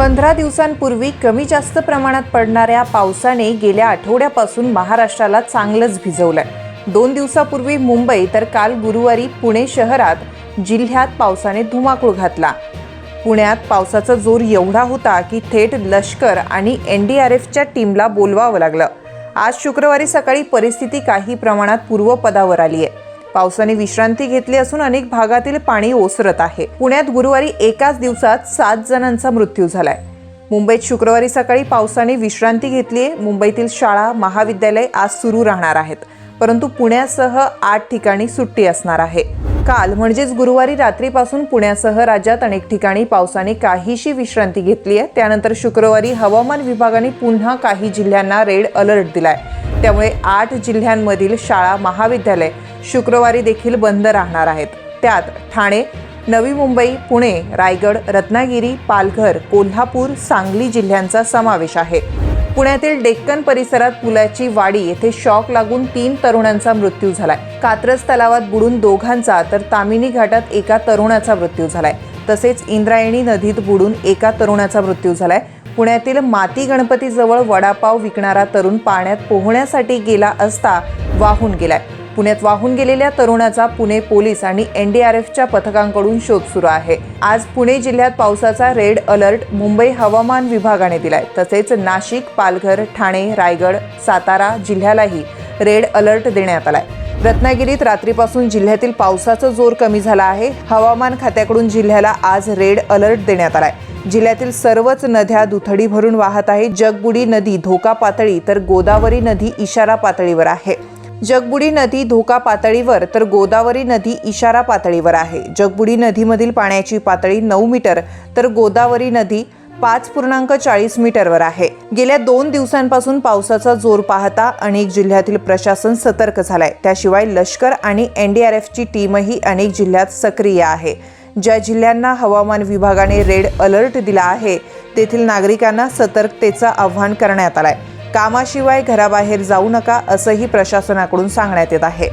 पंधरा दिवसांपूर्वी कमी जास्त प्रमाणात पडणाऱ्या पावसाने गेल्या आठवड्यापासून महाराष्ट्राला चांगलंच भिजवलंय. दोन दिवसापूर्वी मुंबई तर काल गुरुवारी पुणे शहरात जिल्ह्यात पावसाने धुमाकूळ घातला. पुण्यात पावसाचा जोर एवढा होता की थेट लष्कर आणि एन डी आर एफच्या टीमला बोलवावं लागलं. आज शुक्रवारी सकाळी परिस्थिती काही प्रमाणात पूर्वपदावर आली आहे पावसाने विश्रांती घेतली असून अनेक भागातील पाणी ओसरत आहे. पुण्यात गुरुवारी एकाच दिवसात सात जणांचा मृत्यू झालाय. मुंबईत शुक्रवारी सकाळी पावसाने विश्रांती घेतली आहे मुंबईतील शाळा महाविद्यालय आज सुरू राहणार आहेत. परंतु पुण्यासह आठ ठिकाणी सुट्टी असणार आहे. काल म्हणजेच गुरुवारी रात्रीपासून पुण्यासह राज्यात अनेक ठिकाणी पावसाने काहीशी विश्रांती घेतली आहे त्यानंतर शुक्रवारी हवामान विभागाने पुन्हा काही जिल्ह्यांना रेड अलर्ट दिलाय. त्यामुळे आठ जिल्ह्यांमधील शाळा महाविद्यालय शुक्रवारी देखील बंद राहणार आहेत. त्यात ठाणे नवी मुंबई पुणे रायगड रत्नागिरी पालघर कोल्हापूर सांगली जिल्ह्यांचा समावेश आहे. पुण्यातील डेक्कन परिसरात पुलाची वाडी येथे शॉक लागून तीन तरुणांचा मृत्यू झालाय. कात्रज तलावात बुडून दोघांचा तर तामिनी घाटात एका तरुणाचा मृत्यू झालाय. तसेच इंद्रायणी नदीत बुडून एका तरुणाचा मृत्यू झालाय. पुण्यातील माती गणपतीजवळ वडापाव विकणारा तरुण पाण्यात पोहण्यासाठी गेला असता वाहून गेलाय. पुण्यात वाहून गेलेल्या तरुणाचा पुणे पोलीस आणि एनडीआरएफच्या पथकांकडून शोध सुरू आहे. आज पुणे जिल्ह्यात पावसाचा रेड अलर्ट मुंबई हवामान विभागाने दिलाय. तसेच नाशिक पालघर ठाणे रायगड सातारा जिल्ह्यालाही रेड अलर्ट देण्यात आलाय. रत्नागिरीत रात्रीपासून जिल्ह्यातील पावसाचा जोर कमी झाला आहे. हवामान खात्याकडून जिल्ह्याला आज रेड अलर्ट देण्यात आलाय. जिल्ह्यातील सर्वच नद्या दुथडी भरून वाहत आहे. जगबुडी नदी धोका पातळी तर गोदावरी नदी इशारा पातळीवर आहे. जगबुडी नदी धोका पातळीवर तर गोदावरी नदी इशारा पातळीवर आहे. जगबुडी नदीमधील पाण्याची पातळी नऊ मीटर तर गोदावरी नदी पाच पूर्णांक चाळीस मीटरवर आहे. गेल्या दोन दिवसांपासून पावसाचा जोर पाहता अनेक जिल्ह्यातील प्रशासन सतर्क झालाय. त्याशिवाय लष्कर आणि एनडीआरएफची टीमही अनेक जिल्ह्यात सक्रिय आहे. ज्या जिल्ह्यांना हवामान विभागाने रेड अलर्ट दिला आहे तेथील नागरिकांना सतर्कतेचं आव्हान करण्यात आलंय. कामाशिवाय घराबाहेर जाऊ नका असंही प्रशासनाकडून सांगण्यात येत आहे.